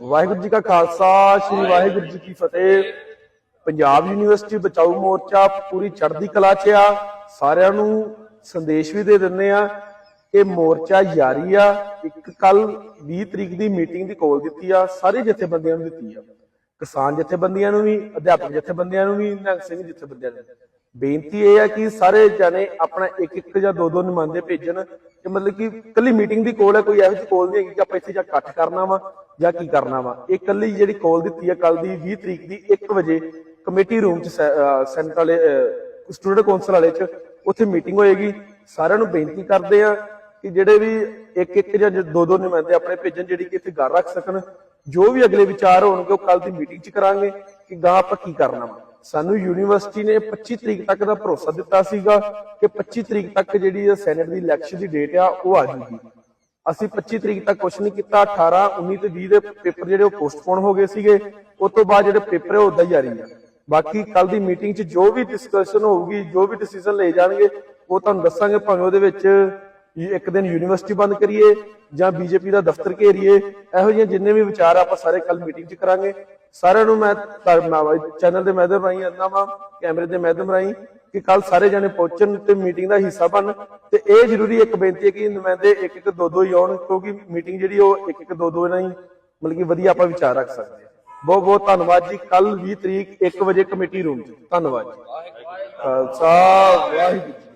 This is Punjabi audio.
ਵਾਹਿਗੁਰੂ ਜੀ ਕਾ ਖਾਲਸਾ, ਸ੍ਰੀ ਵਾਹਿਗੁਰੂ ਜੀ ਕੀ ਫਤਿਹ। ਪੰਜਾਬ ਯੂਨੀਵਰਸਿਟੀ ਬਚਾਓ ਮੋਰਚਾ ਪੂਰੀ ਚੜ੍ਹਦੀ ਕਲਾ 'ਚ ਆ। ਸਾਰਿਆਂ ਨੂੰ ਸੰਦੇਸ਼ ਵੀ ਦੇ ਦਿੰਦੇ ਆ ਕਿ ਮੋਰਚਾ ਜਾਰੀ ਆ। ਇੱਕ ਕੱਲ 20 ਤਰੀਕ ਦੀ ਮੀਟਿੰਗ ਦੀ ਕੋਲ ਦਿੱਤੀ ਆ, ਸਾਰੇ ਜਥੇਬੰਦੀਆਂ ਨੂੰ ਦਿੱਤੀ ਆ। ਕਿਸਾਨ ਜਥੇਬੰਦੀਆਂ ਨੂੰ ਵੀ, ਅਧਿਆਪਕ ਜਥੇਬੰਦੀਆਂ ਨੂੰ ਵੀ, ਨਿਹੰਗ ਸਿੰਘ ਜਥੇਬੰਦੀਆਂ ਨੂੰ ਵੀ। ਬੇਨਤੀ ਇਹ ਹੈ ਕਿ ਸਾਰੇ ਜਣੇ ਆਪਣਾ ਇੱਕ ਇੱਕ ਜਾਂ ਦੋ ਦੋ ਨੁਮਾਇੰਦੇ ਭੇਜਣ ਕਿ ਮਤਲਬ ਕਿ ਕੱਲੀ ਮੀਟਿੰਗ ਦੀ ਕੋਲ ਹੈ, ਕੋਈ ਇਹੋ ਜਿਹੀ ਕੋਲ ਨਹੀਂ ਹੈਗੀ ਕਿ ਆਪਾਂ ਇੱਥੇ ਜਾ ਇਕੱਠ ਕਰਨਾ ਵਾ ਜਾਂ ਕੀ ਕਰਨਾ ਵਾ। ਇਹ ਕੱਲੀ ਜਿਹੜੀ ਕੋਲ ਦਿੱਤੀ ਹੈ ਕੱਲ ਦੀ 20 ਤਰੀਕ ਦੀ 1 ਵਜੇ ਕਮੇਟੀ ਰੂਮ ਚ ਸੈਂਟਰ ਵਾਲੇ ਸਟੂਡੈਂਟ ਕੌਂਸਲ ਵਾਲੇ ਚ ਉੱਥੇ ਮੀਟਿੰਗ ਹੋਏਗੀ। ਸਾਰਿਆਂ ਨੂੰ ਬੇਨਤੀ ਕਰਦੇ ਆ ਕਿ ਜਿਹੜੇ ਵੀ ਇੱਕ ਇੱਕ ਜਾਂ ਦੋ ਦੋ ਨੁਮਾਇੰਦੇ ਆਪਣੇ ਭੇਜਣ ਜਿਹੜੀ ਕਿ ਇੱਥੇ ਗੱਲ ਰੱਖ ਸਕਣ। ਜੋ ਵੀ ਅਗਲੇ ਵਿਚਾਰ ਹੋਣਗੇ ਉਹ ਕੱਲ ਦੀ ਮੀਟਿੰਗ 'ਚ ਕਰਾਂਗੇ ਕਿ ਗਾਂ ਆਪਾਂ ਕੀ ਕਰਨਾ ਵਾ। ਸਾਨੂੰ ਯੂਨੀਵਰਸਿਟੀ ਨੇ 25 ਤਰੀਕ ਤੱਕ ਦਾ ਭਰੋਸਾ ਦਿੱਤਾ ਸੀਗਾ ਕਿ 25 ਤਰੀਕ ਤੱਕ ਜਿਹੜੀ ਸੈਨੇਟ ਦੀ ਇਲੈਕਸ਼ਨ ਦੀ ਡੇਟ ਆ, ਉਹ ਆ ਜੂਗੀ ਅਸੀਂ 25 ਤਰੀਕ ਤੱਕ ਕੁਝ ਨਹੀਂ ਕੀਤਾ। 18 19 ਤੇ 20 ਦੇ ਪੇਪਰ ਜਿਹੜੇ ਉਹ ਪੋਸਟਪੋਨ ਹੋ ਗਏ ਸੀਗੇ। ਉਸ ਤੋਂ ਬਾਅਦ ਜਿਹੜੇ ਪੇਪਰ ਹੈ ਉਦਾਂ ਹੀ ਜਾਰੀ ਆ। ਬਾਕੀ ਕੱਲ ਦੀ ਮੀਟਿੰਗ 'ਚ ਜੋ ਵੀ ਡਿਸਕਸ਼ਨ ਹੋਊਗੀ, ਜੋ ਵੀ ਡਿਸੀਜਨ ਲਏ ਜਾਣਗੇ, ਉਹ ਤੁਹਾਨੂੰ ਦੱਸਾਂਗੇ। ਭਾਵੇਂ ਉਹਦੇ ਵਿੱਚ ਇੱਕ ਦਿਨ ਯੂਨੀਵਰਸਿਟੀ ਬੰਦ ਕਰੀਏ ਜਾਂ ਬੀਜੇਪੀ ਦਾ ਦਫ਼ਤਰ ਘੇਰੀਏ, ਇਹੋ ਜਿਹੀਆਂ ਜਿੰਨੇ ਵੀ ਵਿਚਾਰ ਆਪਾਂ ਸਾਰੇ ਕੱਲ ਮੀਟਿੰਗ 'ਚ ਕਰਾਂਗੇ। ਸਾਰਿਆਂ ਨੂੰ ਮੈਂ ਚੈਨਲ ਦੇ ਮਾਧਿਅਮ ਰਾਹੀਂ ਆਨਾ ਵਾ, ਕੈਮਰੇ ਦੇ ਮਾਧਿਅਮ ਰਾਹੀਂ ਕਿ ਕੱਲ ਸਾਰੇ ਜਣੇ ਪਹੁੰਚਣ ਤੇ ਮੀਟਿੰਗ ਦਾ ਹਿੱਸਾ ਬਣ। ਤੇ ਇਹ ਜ਼ਰੂਰੀ ਇੱਕ ਬੇਨਤੀ ਹੈ ਕਿ ਨੁਮਾਇੰਦੇ ਇੱਕ ਇੱਕ ਦੋ ਦੋ ਹੀ ਆਉਣ, ਕਿਉਂਕਿ ਮੀਟਿੰਗ ਜਿਹੜੀ ਉਹ ਇੱਕ ਇੱਕ ਦੋ ਦੋ ਨਾਲ ਮਤਲਬ ਕਿ ਵਧੀਆ ਆਪਾਂ ਵਿਚਾਰ ਰੱਖ ਸਕਦੇ ਹਾਂ। ਬਹੁਤ ਬਹੁਤ ਧੰਨਵਾਦ ਜੀ। ਕੱਲ 20 ਤਰੀਕ 1 ਵਜੇ ਕਮੇਟੀ ਰੂਮ 'ਚ। ਧੰਨਵਾਦ ਜੀ। ਖਾਲਸਾ। ਵਾਹਿਗੁਰੂ